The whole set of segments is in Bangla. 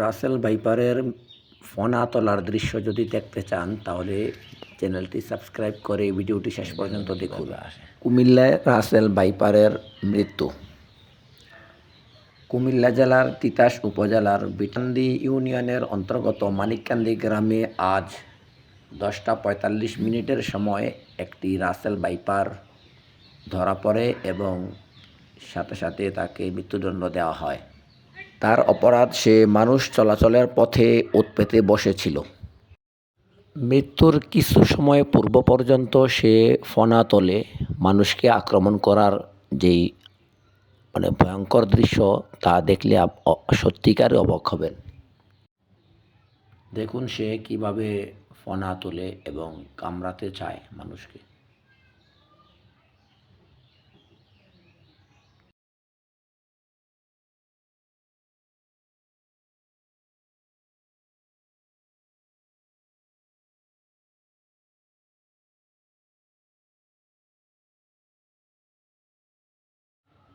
রাসেল ভাইপারের ফনা তোলার দৃশ্য যদি দেখতে চান তাহলে চ্যানেলটি সাবস্ক্রাইব করে ভিডিওটি শেষ পর্যন্ত দেখুন। কুমিল্লায় রাসেল ভাইপারের মৃত্যু। কুমিল্লা জেলার তিতাস উপজেলার বিটান্দি ইউনিয়নের অন্তর্গত মানিককান্দি গ্রামে আজ দশটা পঁয়তাল্লিশ মিনিটের সময় একটি রাসেল বাইপার ধরা পড়ে এবং সাথে সাথে তাকে মৃত্যুদণ্ড দেওয়া হয়। তার অপরাধ সে মানুষ চলাচলের পথে উৎপেতে বসেছিল। মৃত্যুর কিছু সময় পূর্ব পর্যন্ত সে ফনা মানুষকে আক্রমণ করার যেই মানে ভয়ঙ্কর দৃশ্য তা দেখলে সত্যিকারে অবাক হবেন। দেখুন সে কীভাবে ফনা তোলে এবং কামড়াতে চায় মানুষকে।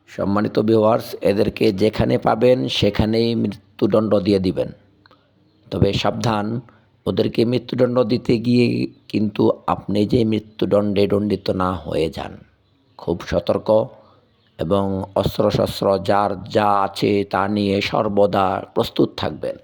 সম্মানিত ভিওয়ার্স এদেরকে যেখানে পাবেন সেখানেই মৃত্যুদণ্ড দিয়ে দিবেন। তবে সাবধান, ওদেরকে মৃত্যুদণ্ড দিতে গিয়ে কিন্তু আপনি যে মৃত্যুদণ্ডে দণ্ডিত না হয়ে যান। খুব সতর্ক এবং অস্ত্রশস্ত্র যার যা আছে তা নিয়ে সর্বদা প্রস্তুত থাকবেন।